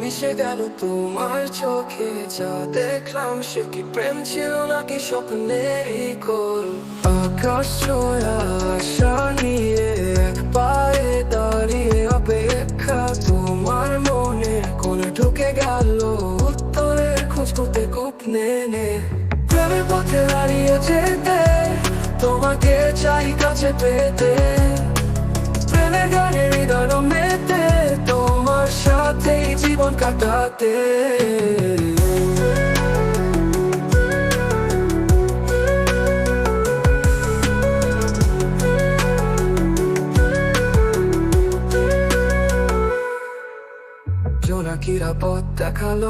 মিশে গেল তোমার চোখে, যা দেখলাম সে কি প্রেম ছিল নাকি স্বপ্নেরই কোল? আকাশ ছোঁয়া আশা নিয়ে এক পায়ে দাঁড়িয়ে অপেক্ষা, তোমার মনে কোন ঢুকে গেল উত্তরের খোঁজ করতে কূপ নে প্রেমের পথে হারিয়ে যেতে, তোমাকে চাই কাছে পেতে। কাটাতে জোনাকিরা পথ দেখাল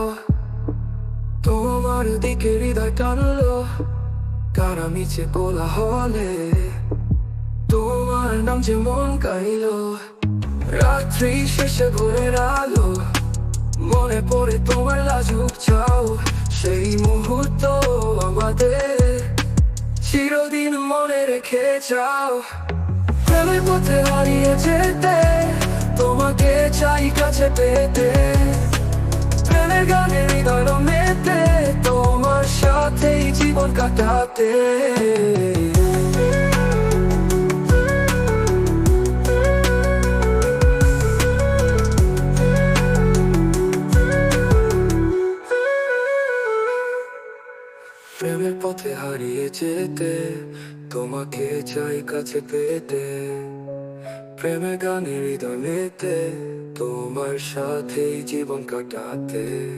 তোমার দিকে হৃদয় টানলো। কারা মিছে বলা হলে তোমার নাম যে মন গাইলো। রাত্রি শেষে ঘুরের আলো মনে পড়ে তোমার লাজুক চাও। সেই মুহূর্ত আমাদের চিরদিন মনে রেখে যাও। প্রেমের পথে হারিয়ে যেতে তোমাকে চাই কাছে পেতে। প্রেমের গানে হৃদয় মেতে তোমার সাথেই জীবন কাটাতে। প্রেমের পথে হারিয়ে যেতে, তোমাকে চাই কাছে পেতে। প্রেমে গানে হৃদয় তোমার সাথে জীবন কাটাতে।